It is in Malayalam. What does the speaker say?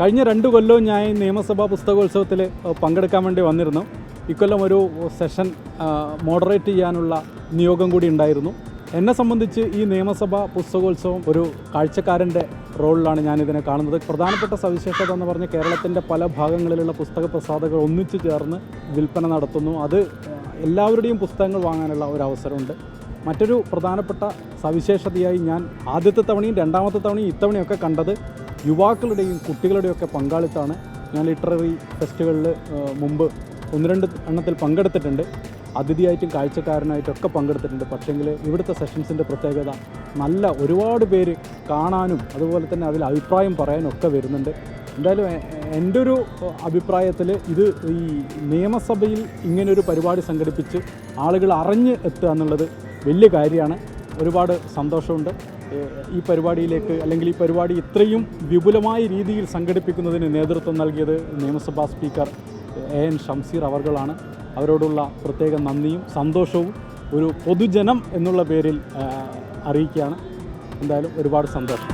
കഴിഞ്ഞ രണ്ട് കൊല്ലവും ഞാൻ നിയമസഭാ പുസ്തകോത്സവത്തിൽ പങ്കെടുക്കാൻ വേണ്ടി വന്നിരുന്നു. ഇക്കൊല്ലം ഒരു സെഷൻ മോഡറേറ്റ് ചെയ്യാനുള്ള നിയോഗം കൂടി ഉണ്ടായിരുന്നു. എന്നെ സംബന്ധിച്ച് ഈ നിയമസഭാ പുസ്തകോത്സവം ഒരു കാഴ്ചക്കാരന്റെ റോളിലാണ് ഞാനിതിനെ കാണുന്നത്. പ്രധാനപ്പെട്ട സവിശേഷത എന്ന് പറഞ്ഞാൽ കേരളത്തിന്റെ പല ഭാഗങ്ങളിലുള്ള പുസ്തക പ്രസാധകർ ഒന്നിച്ചു ചേർന്ന് വിൽപ്പന നടത്തുന്നു. അത് എല്ലാവരുടെയും പുസ്തകങ്ങൾ വാങ്ങാനുള്ള ഒരു അവസരമുണ്ട്. മറ്റൊരു പ്രധാനപ്പെട്ട സവിശേഷതയായി ഞാൻ ആദ്യത്തെ തവണയും രണ്ടാമത്തെ തവണയും ഇത്തവണയൊക്കെ കണ്ടത് യുവാക്കളുടെയും കുട്ടികളുടെയൊക്കെ പങ്കാളിത്താണ് ഞാൻ ലിറ്റററി ഫെസ്റ്റുകളിൽ മുമ്പ് ഒന്ന് രണ്ട് എണ്ണത്തിൽ പങ്കെടുത്തിട്ടുണ്ട്. അതിഥിയായിട്ടും കാഴ്ചക്കാരനായിട്ടൊക്കെ പങ്കെടുത്തിട്ടുണ്ട്. പക്ഷേങ്കിൽ ഇവിടുത്തെ സെഷൻസിന്റെ പ്രത്യേകത നല്ല ഒരുപാട് പേര് കാണാനും അതുപോലെ തന്നെ അതിൽ അഭിപ്രായം പറയാനും ഒക്കെ വരുന്നുണ്ട്. എന്തായാലും എന്റെ ഒരു അഭിപ്രായത്തിൽ ഇത് ഈ നിയമസഭയിൽ ഇങ്ങനൊരു പരിപാടി സംഘടിപ്പിച്ച് ആളുകൾ അറിഞ്ഞ് എത്തുക എന്നുള്ളത് വലിയ കാര്യമാണ്. ഒരുപാട് സന്തോഷമുണ്ട്. ഈ പരിപാടിയിലേക്ക് അല്ലെങ്കിൽ ഈ പരിപാടി ഇത്രയും വിപുലമായ രീതിയിൽ സംഘടിപ്പിക്കുന്നതിന് നേതൃത്വം നൽകിയത് നിയമസഭാ സ്പീക്കർ എ എൻ ഷംസീർ അവർകളാണ്. അവരോടുള്ള പ്രത്യേക നന്ദിയും സന്തോഷവും ഒരു പൊതുജനം എന്നുള്ള പേരിൽ അറിയിക്കുകയാണ്. എന്തായാലും ഒരുപാട് സന്തോഷം.